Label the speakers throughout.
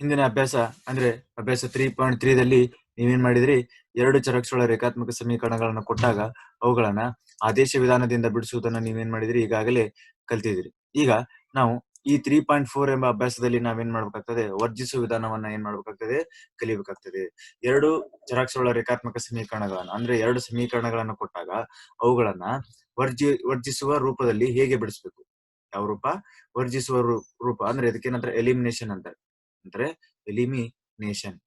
Speaker 1: ಹಿಂದಿನ ಅಭ್ಯಾಸ ಅಂದ್ರೆ ಅಭ್ಯಾಸ ತ್ರೀ ಪಾಯಿಂಟ್ ತ್ರೀದಲ್ಲಿ ನೀವೇನ್ ಮಾಡಿದ್ರಿ? ಎರಡು ಚರಕ್ಷಗಳ ರೇಖಾತ್ಮಕ ಸಮೀಕರಣಗಳನ್ನ ಕೊಟ್ಟಾಗ ಅವುಗಳನ್ನ ಆದೇಶ ವಿಧಾನದಿಂದ ಬಿಡಿಸುವುದನ್ನ ನೀವೇನ್ ಮಾಡಿದ್ರಿ? ಈಗಾಗಲೇ ಕಲ್ತಿದ್ರಿ ಈಗ ನಾವು ಈ ತ್ರೀ ಪಾಯಿಂಟ್ ಫೋರ್ ಎಂಬ ಅಭ್ಯಾಸದಲ್ಲಿ ನಾವೇನ್ ಮಾಡ್ಬೇಕಾಗ್ತದೆ? ವರ್ಜಿಸುವ ವಿಧಾನವನ್ನ ಏನ್ ಮಾಡ್ಬೇಕಾಗ್ತದೆ? ಕಲಿಬೇಕಾಗ್ತದೆ. ಎರಡು ಚರಾಕ್ಷಗಳ ರೇಖಾತ್ಮಕ ಸಮೀಕರಣಗಳನ್ನ ಅಂದ್ರೆ ಎರಡು ಸಮೀಕರಣಗಳನ್ನ ಕೊಟ್ಟಾಗ ಅವುಗಳನ್ನ ವರ್ಜಿ, ವರ್ಜಿಸುವ ರೂಪದಲ್ಲಿ ಹೇಗೆ ಬಿಡಿಸ್ಬೇಕು? ಯಾವ ರೂಪ? ವರ್ಜಿಸುವ ರೂಪ ಅಂದ್ರೆ ಇದಕ್ಕೇನಂತಾರೆ ಎಲಿಮಿನೇಷನ್ ಅಂತ ಅಂದ್ರೆ ಎಲಿಮಿನೇಷನ್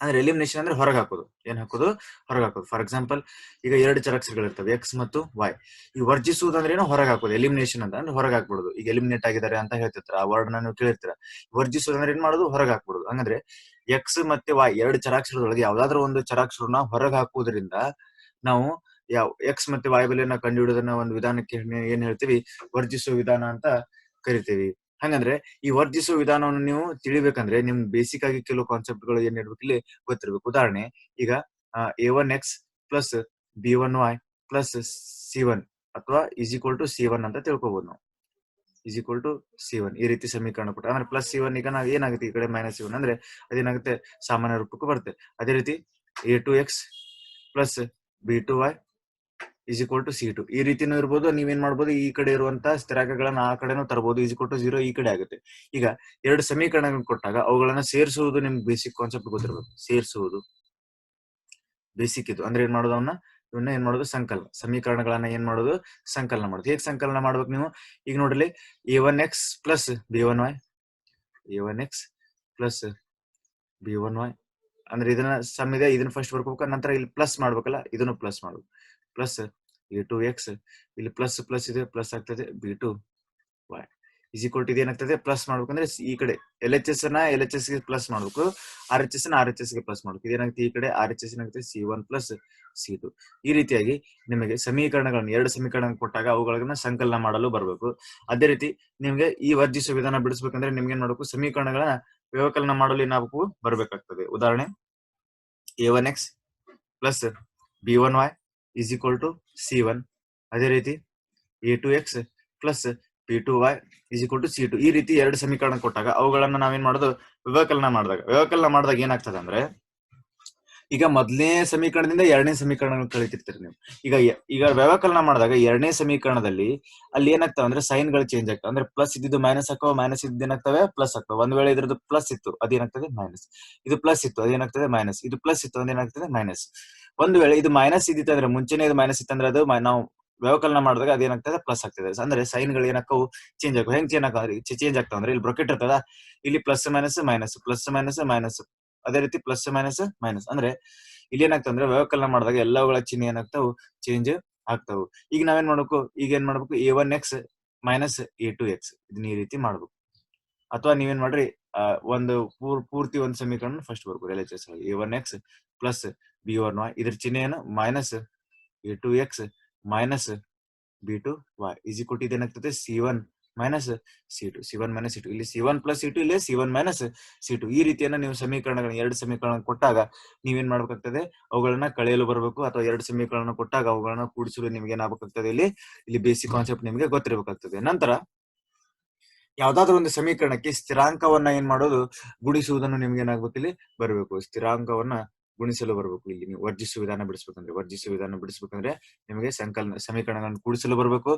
Speaker 1: ಅಂದ್ರೆ ಎಲಿಮಿನೇಷನ್ ಅಂದ್ರೆ ಹೊರಗೆ ಹಾಕೋದು. ಏನ್ ಹಾಕೋದು? ಹೊರಗೆ ಹಾಕೋದು. ಫಾರ್ ಎಕ್ಸಾಂಪಲ್ ಈಗ ಎರಡು ಚರಾಕ್ಷರಗಳು ಇರ್ತವೆ ಎಕ್ಸ್ ಮತ್ತು ವೈ ಈ ವರ್ಜಿಸುವುದು ಅಂದ್ರೆ ಏನೋ? ಹೊರಗೆ ಹಾಕೋದು. ಎಲಿಮಿನೇಷನ್ ಅಂತ ಅಂದ್ರೆ ಹೊರಗೆ ಹಾಕ್ಬಿಡುದು. ಈಗ ಎಲಿಮಿನೇಟ್ ಆಗಿದ್ದಾರೆ ಅಂತ ಹೇಳ್ತಿರ್ತಾರೆ. ಆ ವರ್ಡ್ ನೀವು ಕೇಳಿರ್ತೀರ. ವರ್ಜಿಸುವುದು ಅಂದ್ರೆ ಏನ್ ಮಾಡೋದು? ಹೊರಗೆ ಹಾಕ್ಬಿಡುದು. ಹಂಗಂದ್ರೆ ಎಕ್ಸ್ ಮತ್ತೆ ವೈ ಎರಡು ಚರಾಕ್ಷರದೊಳಗೆ ಯಾವ್ದಾದ್ರು ಒಂದು ಚರಾಕ್ಷರನ ಹೊರಗೆ ಹಾಕುವುದರಿಂದ ನಾವು ಯಾವ ಎಕ್ಸ್ ಮತ್ತೆ ವೈ ಬೆಲೆಯನ್ನ ಕಂಡುಹಿಡಿಯೋದನ್ನ ಒಂದು ವಿಧಾನಕ್ಕೆ ಏನ್ ಹೇಳ್ತೀವಿ? ವರ್ಜಿಸುವ ವಿಧಾನ ಅಂತ ಕರಿತೀವಿ. ಹಂಗಂದ್ರೆ ಈ ವರ್ಜಿಸುವ ವಿಧಾನವನ್ನು ನೀವು ತಿಳಿಬೇಕಂದ್ರೆ ನಿಮ್ ಬೇಸಿಕ್ ಆಗಿ ಕೆಲವು ಕಾನ್ಸೆಪ್ಟ್ಗಳು ಏನ್ ಇಲ್ಲಿ ಗೊತ್ತಿರ್ಬೇಕು. ಉದಾಹರಣೆ, ಈಗ a one x plus b one y plus c one ಅಥವಾ is equal to c one ಅಂತ ತಿಳ್ಕೊಬಹುದು ನಾವು. Is equal to c one ಈ ರೀತಿ ಸಮೀಕರಣ ಕೊಟ್ಟು ಅಂದ್ರೆ ಪ್ಲಸ್ ಸಿ ಒನ್ ಈಗ ನಾವು ಏನಾಗುತ್ತೆ ಈ ಕಡೆ ಮೈನಸ್ ಸಿ ಒನ್ ಅಂದ್ರೆ ಅದೇನಾಗುತ್ತೆ ಸಾಮಾನ್ಯ ರೂಪಕ್ಕೆ ಬರುತ್ತೆ. ಅದೇ ರೀತಿ a two x plus b two y is equal to c two. ಈ ರೀತಿನೂ ಇರ್ಬೋದು, ನೀವೇನ್ ಮಾಡ್ಬೋದು, ಈ ಕಡೆ ಇರುವಂತ ಸ್ಥಿರಾಂಕಗಳನ್ನ ಆ ಕಡೆನೂ ತರಬಹುದು ಈಸ್ ಈಕ್ವಲ್ ಟು ಜೀರೋ ಈ ಕಡೆ ಆಗುತ್ತೆ. ಈಗ ಎರಡು ಸಮೀಕರಣಗಳನ್ನು ಕೊಟ್ಟಾಗ ಅವುಗಳನ್ನ ಸೇರಿಸುವುದು ನಿಮ್ಗೆ ಬೇಸಿಕ್ ಕಾನ್ಸೆಪ್ಟ್ ಗೊತ್ತಿರಬೇಕು. ಸೇರಿಸುವುದು ಬೇಸಿಕ್ ಇದು ಅಂದ್ರೆ ಏನ್ ಮಾಡೋದು ಅವನ್ನ ಇವನ್ನ ಏನ್ ಮಾಡೋದು? ಸಂಕಲನ. ಸಮೀಕರಣಗಳನ್ನ ಏನ್ ಮಾಡೋದು? ಸಂಕಲನ ಮಾಡುದು. ಹೇಗೆ ಸಂಕಲನ ಮಾಡ್ಬೇಕು ನೀವು? ಈಗ ನೋಡ್ರಿ, a one x plus b one y, a one x plus b one y. ಅಂದ್ರೆ ಇದನ್ನ ಸಮ್ ಇದೆ, ಇದನ್ನ ಫಸ್ಟ್ ಬರ್ಕೋಬೇಕು, ನಂತರ ಇಲ್ಲಿ ಪ್ಲಸ್ ಮಾಡ್ಬೇಕಲ್ಲ, ಇದನ್ನು ಪ್ಲಸ್ ಮಾಡ್ಬೇಕು. ಪ್ಲಸ್ ಎ ಟು ಎಕ್ಸ್ ಇಲ್ಲಿ ಪ್ಲಸ್ ಪ್ಲಸ್ ಇದೆ ಪ್ಲಸ್ ಆಗ್ತದೆ b two y equal to ಏನಾಗ್ತದೆ ಪ್ಲಸ್ ಮಾಡ್ಬೇಕಂದ್ರೆ ಈ ಕಡೆ ಎಲ್ ಎಚ್ ಎಸ್ನ ಎಲ್ ಎಚ್ ಎಸ್ಗೆ ಪ್ಲಸ್ ಮಾಡ್ಬೇಕು ಆರ್ ಎಚ್ ಎಸ್ನ ಆರ್ ಎಚ್ ಎಸ್ಗೆ ಪ್ಲಸ್ ಮಾಡ್ಬೇಕು. ಇದೇನಾಗುತ್ತೆ ಈ ಕಡೆ ಆರ್ ಎಚ್ ಎಸ್ ಏನಾಗುತ್ತೆ c one plus c two ಈ ರೀತಿಯಾಗಿ ನಿಮಗೆ ಸಮೀಕರಣಗಳನ್ನು, ಎರಡು ಸಮೀಕರಣ ಕೊಟ್ಟಾಗ ಅವುಗಳನ್ನ ಸಂಕಲನ ಮಾಡಲು ಬರಬೇಕು. ಅದೇ ರೀತಿ ನಿಮಗೆ ಈ ವರ್ಜಿಸುವ ವಿಧಾನ ಬಿಡಿಸ್ಬೇಕಂದ್ರೆ ನಿಮ್ಗೆ ಏನ್ ಮಾಡಬೇಕು, ಸಮೀಕರಣಗಳನ್ನ ವ್ಯವಕಲನ ಮಾಡಲು ಏನಾಗಬೇಕು, ಬರಬೇಕಾಗ್ತದೆ. ಉದಾಹರಣೆ a one x plus b one y is equal to c one ಅದೇ ರೀತಿ a two x plus p two y is equal to c two ಈ ರೀತಿ ಎರಡು ಸಮೀಕರಣ ಕೊಟ್ಟಾಗ ಅವುಗಳನ್ನ ನಾವೇನ್ ಮಾಡೋದು? ವ್ಯವಕಲನ ಮಾಡಿದಾಗ. ವ್ಯವಕಲನ ಮಾಡಿದಾಗ ಏನಾಗ್ತದೆ ಅಂದ್ರೆ, ಈಗ ಮೊದಲನೇ ಸಮೀಕರಣದಿಂದ ಎರಡನೇ ಸಮೀಕರಣ ಕಳಿತಿರ್ತೀರಿ ನೀವು. ಈಗ ಈಗ ವ್ಯವಕಲನ ಮಾಡಿದಾಗ ಎರಡನೇ ಸಮೀಕರಣದಲ್ಲಿ ಅಲ್ಲಿ ಏನಾಗ್ತವೆ ಅಂದ್ರೆ ಸೈನ್ಗಳು ಚೇಂಜ್ ಆಗ್ತವೆ. ಅಂದ್ರೆ ಪ್ಲಸ್ ಇದ್ದಿದ್ದು ಮೈನಸ್ ಹಾಕೋ ಮೈನಸ್ ಇದ್ದು ಏನಾಗ್ತವೆ? ಪ್ಲಸ್ ಆಗ್ತವೆ. ಒಂದ್ ವೇಳೆ ಇದ್ರದ್ದು ಪ್ಲಸ್ ಇತ್ತು, ಅದೇನಾಗ್ತದೆ? ಮೈನಸ್ ಇದು ಪ್ಲಸ್ ಇತ್ತು, ಅದೇನಾಗ್ತದೆ? ಮೈನಸ್ ಇದು ಪ್ಲಸ್ ಇತ್ತು, ಅದೇನಾಗ್ತದೆ? ಮೈನಸ್ ಒಂದ್ ವೇಳೆ ಇದು ಮೈನಸ್ ಇದ್ದಿತ್ತು ಅಂದ್ರೆ, ಮುಂಚೆನೆ ಇದು ಮೈನಸ್ ಇತ್ತಂದ್ರೆ ಅದು ನಾವು ವ್ಯವಕಲನ ಮಾಡಿದಾಗ ಅದೇನಾಗ್ತದೆ ಪ್ಲಸ್ ಆಗ್ತದೆ. ಅಂದ್ರೆ ಸೈನ್ಗಳು ಏನಕ್ಕವು? ಚೇಂಜ್ ಆಗ್ತವೆ. ಹೆಂಗ್ ಚೇಂಜ್ ಆಗ್ತದೆ ಚೇಂಜ್ ಆಗ್ತಾವ ಅಂದ್ರೆ ಇಲ್ಲಿ ಬ್ರೊಕೆಟ್ ಇರ್ತದ? ಇಲ್ಲಿ plus minus minus plus minus minus ಅದೇ ರೀತಿ ಪ್ಲಸ್ ಮೈನಸ್ ಮೈನಸ್ ಅಂದ್ರೆ ಇಲ್ಲಿ ಏನಾಗ್ತದೆ ಅಂದ್ರೆ ವ್ಯವಕಲನ ಮಾಡಿದಾಗ ಎಲ್ಲವುಗಳ ಚಿಹ್ನೆ ಏನಾಗ್ತಾವು? ಚೇಂಜ್ ಆಗ್ತಾವು. ಈಗ ನಾವೇನ್ ಮಾಡ್ಬೇಕು? ಈಗ ಏನ್ ಮಾಡ್ಬೇಕು? A one x minus a two x ಇದನ್ನ ಈ ರೀತಿ ಮಾಡ್ಬೇಕು. ಅಥವಾ ನೀವೇನ್ ಮಾಡ್ರಿ? ಒಂದು ಪೂರ್, ಪೂರ್ತಿ ಒಂದು ಸಮೀಕರಣ ಫಸ್ಟ್ ಬರ್ಬೋದು L H S a one x plus b one y ಇದ್ರ ಚಿಹ್ನೆ ಏನು minus a two x minus b two y ಇಜಿ ಕೊಟ್ಟಿದ್ದು ಏನಾಗ್ತದೆ c one minus c two c one minus c two ಇಲ್ಲಿ c one plus c two ಇಲ್ಲಿ c one minus c two ಈ ರೀತಿಯನ್ನ ನೀವು ಸಮೀಕರಣಗಳನ್ನ ಎರಡು ಸಮೀಕರಣ ಕೊಟ್ಟಾಗ ನೀವೇನ್ ಮಾಡ್ಬೇಕಾಗ್ತದೆ ಅವುಗಳನ್ನ ಕಳೆಯಲು ಬರಬೇಕು ಅಥವಾ ಎರಡು ಸಮೀಕರಣ ಕೊಟ್ಟಾಗ ಅವುಗಳನ್ನ ಕೂಡಿಸಲು ನಿಮ್ಗೆ ಏನಾಗಬೇಕಾಗ್ತದೆ ಇಲ್ಲಿ ಇಲ್ಲಿ ಬೇಸಿಕ್ ಕಾನ್ಸೆಪ್ಟ್ ನಿಮಗೆ ಗೊತ್ತಿರಬೇಕಾಗ್ತದೆ ನಂತರ, ಯಾವ್ದಾದ್ರು ಒಂದು ಸಮೀಕರಣಕ್ಕೆ ಸ್ಥಿರಾಂಕವನ್ನ ಏನ್ ಮಾಡೋದು? ಗುಣಿಸುವುದನ್ನು ನಿಮ್ಗೆ ಏನಾಗ್ಬೇಕು ಇಲ್ಲಿ? ಬರಬೇಕು. ಸ್ಥಿರಾಂಕವನ್ನ ಗುಣಿಸಲು ಬರಬೇಕು. ಇಲ್ಲಿ ನೀವು ವರ್ಜಿಸುವ ವಿಧಾನ ಬಿಡಿಸ್ಬೇಕಂದ್ರೆ ವರ್ಜಿಸುವ ವಿಧಾನ ಬಿಡಿಸ್ಬೇಕಂದ್ರೆ ನಿಮಗೆ ಸಂಕಲನ ಸಮೀಕರಣಗಳನ್ನು ಕೂಡಿಸಲು ಬರಬೇಕು.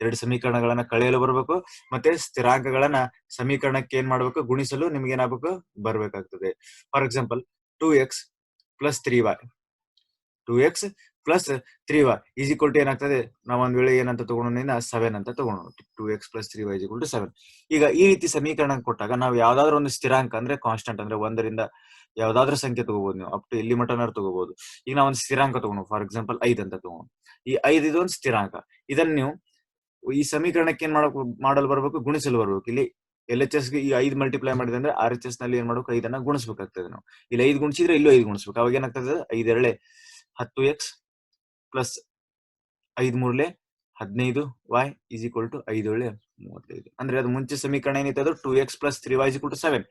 Speaker 1: ಎರಡು ಸಮೀಕರಣಗಳನ್ನ ಕಳೆಯಲು ಬರಬೇಕು. ಮತ್ತೆ ಸ್ಥಿರಾಂಕಗಳನ್ನ ಸಮೀಕರಣಕ್ಕೆ ಏನ್ ಮಾಡ್ಬೇಕು? ಗುಣಿಸಲು ನಿಮ್ಗೆ ಏನಾಗಬೇಕು? ಬರ್ಬೇಕಾಗ್ತದೆ. For example two x plus three y two x plus three y is equal to ಏನಾಗ್ತದೆ? ನಾವು ಒಂದ್ ವೇಳೆ ಏನಂತ ತಗೊಂಡಿನ ಸೆವೆನ್ ಅಂತ ತಗೊಂಡು two x plus three y equal to seven ಈಗ ಈ ರೀತಿ ಸಮೀಕರಣ ಕೊಟ್ಟಾಗ ನಾವು ಯಾವ್ದಾದ್ರು ಒಂದು ಸ್ಥಿರಾಂಕ ಅಂದ್ರೆ ಕಾನ್ಸ್ಟೆಂಟ್ ಅಂದ್ರೆ ಒಂದರಿಂದ ಯಾವ್ದಾದ್ರು ಸಂಖ್ಯೆ ತಗೋಬಹುದು ನೀವು. ಅಪ್ ಟು ಎಲ್ಲಿ ಮಟನಾರು ತಗೋಬಹುದು ಈಗ ನಾವು ಒಂದು ಸ್ಥಿರಾಂಕ ತಗೊಂಡು ಫಾರ್ ಎಕ್ಸಾಂಪಲ್ ಐದ್ ಅಂತ ತಗೊಂಡು ಈ ಐದ್ ಇದು ಒಂದು ಸ್ಥಿರಾಂಕ. ಇದನ್ನ ನೀವು ಈ ಸಮೀಕರಣಕ್ಕೆ ಏನ್ ಮಾಡಕ್ ಮಾಡಲು ಬರ್ಬೇಕು? ಗುಣಿಸಲು ಬರ್ಬೇಕು. ಇಲ್ಲಿ ಎಲ್ ಎಚ್ ಎಸ್ಗೆ ಈ ಐದ್ ಮಲ್ಟಿಪ್ಲೈ ಮಾಡಿದೆ ಅಂದ್ರೆ ಆರ್ ಎಚ್ ಎಸ್ನಲ್ಲಿ ಏನ್ ಮಾಡಬೇಕು? ಐದನ್ನ ಗುಣಿಸ್ಬೇಕಾಗ್ತದೆ ನಾವು. ಇಲ್ಲಿ ಐದ್ ಗುಣಿಸಿದ್ರೆ ಇಲ್ಲೂ ಐದ್ ಗುಣಿಸ್ಬೇಕು. ಅವಾಗ ಏನಾಗ್ತದೆ? ಐದ್ ಎರಳೆ ಹತ್ತು ಎಕ್ಸ್ ಪ್ಲಸ್ ಐದ್ ಮೂರ್ಲೆ ಹದಿನೈದು ವೈ ಈಸ್ ಈಕ್ವಲ್ ಟು ಐದು ಮೂವತ್ತೈದು. ಅಂದ್ರೆ ಅದು ಮುಂಚೆ ಸಮೀಕರಣ ಏನಿತ್ತು ಅದು two x plus three y equal to seven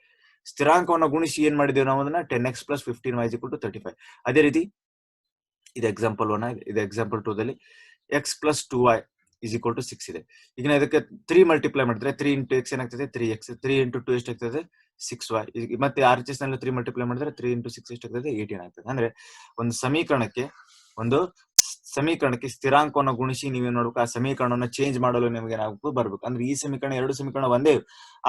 Speaker 1: ಸ್ಥಿರಾಂಕವನ್ನು ಗುಣಿಸಿ ಏನ್ ಮಾಡಿದೀವಿ ನಾವು ಅದನ್ನ ten x plus fifteen ys equal to thirty five ಅದೇ ರೀತಿ ಇದು ಎಕ್ಸಾಂಪಲ್ ಒನ್ ಇದು ಎಕ್ಸಾಂಪಲ್ ಟೂ ದಲ್ಲಿ x plus two y is equal to six ಇದೆ. ಈಗ ಇದಕ್ಕೆ ತ್ರೀ ಮಲ್ಟಿಪ್ಲೈ ಮಾಡಿದ್ರೆ ತ್ರೀ ಇಂಟು ಎಕ್ಸ್ ಏನಾಗ್ತದೆ? Three x three into two ಎಷ್ಟಾಗ್ತದೆ? ಸಿಕ್ಸ್ ವೈ ಮತ್ತೆ ಆರ್ ಎಸ್ನಲ್ಲಿ ತ್ರೀ ಮಲ್ಟಿಪ್ಲೈ ಮಾಡಿದ್ರೆ ತ್ರೀ ಇಂಟು ಸಿಕ್ಸ್ ಎಷ್ಟಾಗ್ತದೆ? ಏಯ್ಟೀನ್ ಆಗ್ತದೆ. ಅಂದ್ರೆ ಒಂದು ಸಮೀಕರಣಕ್ಕೆ ಒಂದು ಸಮೀಕರಣಕ್ಕೆ ಸ್ಥಿರಾಂಕವನ್ನು ಗುಣಿಸಿ ನೀವೇನ್ ಮಾಡ್ಬೇಕು? ಆ ಸಮೀಕರಣವನ್ನು ಚೇಂಜ್ ಮಾಡಲು ನಿಮ್ಗೆ ಏನಾಗಬೇಕು ಬರ್ಬೇಕು. ಅಂದ್ರೆ ಈ ಸಮೀಕರಣ ಎರಡು ಸಮೀಕರಣ ಒಂದೇ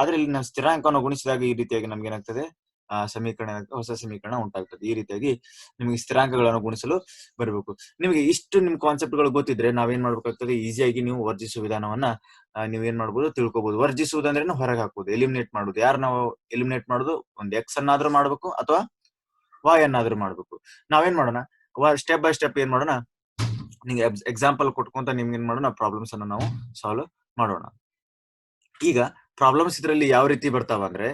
Speaker 1: ಆದ್ರೆ ಇಲ್ಲಿ ನಾವು ಸ್ಥಿರಾಂಕವನ್ನು ಗುಣಿಸಿದಾಗ ಈ ರೀತಿಯಾಗಿ ನಮ್ಗೆ ಏನಾಗ್ತದೆ? ಆ ಸಮೀಕರಣ, ಹೊಸ ಸಮೀಕರಣ ಉಂಟಾಗ್ತದೆ. ಈ ರೀತಿಯಾಗಿ ನಿಮಗೆ ಸ್ಥಿರಾಂಕಗಳನ್ನು ಗುಣಿಸಲು ಬರಬೇಕು. ನಿಮಗೆ ಇಷ್ಟು ನಿಮ್ ಕಾನ್ಸೆಪ್ಟ್ಗಳು ಗೊತ್ತಿದ್ರೆ ನಾವೇನ್ ಮಾಡ್ಬೇಕಾಗ್ತದೆ? ಈಸಿಯಾಗಿ ನೀವು ವರ್ಜಿಸುವ ವಿಧಾನವನ್ನ ನೀವು ನೀವ್ ಏನ್ ಮಾಡ್ಬೋದು? ತಿಳ್ಕೊಬಹುದು ವರ್ಜಿಸುವುದಂದ್ರೆ ಹೊರಗೆ ಹಾಕುವುದು ಎಲಿಮಿನೇಟ್ ಮಾಡುದು ಯಾರು ನಾವು ಎಲಿಮಿನೇಟ್ ಮಾಡುದು? ಒಂದ್ ಎಕ್ಸ್ ಅನ್ನಾದ್ರೂ ಮಾಡ್ಬೇಕು ಅಥವಾ ವಾಯ್ ಅನ್ನಾದ್ರೂ ಮಾಡ್ಬೇಕು. ನಾವೇನ್ ಮಾಡೋಣ? ಸ್ಟೆಪ್ ಬೈ ಸ್ಟೆಪ್ ಏನ್ ಮಾಡೋಣ? ನಿಮ್ಗೆ ಎಕ್ಸಾಂಪಲ್ ಕೊಟ್ಕೊಂತ ನಿಮ್ಗೆ ಏನ್ ಮಾಡೋಣ ಪ್ರಾಬ್ಲಮ್ಸ್ ಅನ್ನ ನಾವು ಸಾಲ್ವ್ ಮಾಡೋಣ. ಈಗ ಪ್ರಾಬ್ಲಮ್ಸ್ ಇದರಲ್ಲಿ ಯಾವ ರೀತಿ ಬರ್ತಾವ ಅಂದ್ರೆ,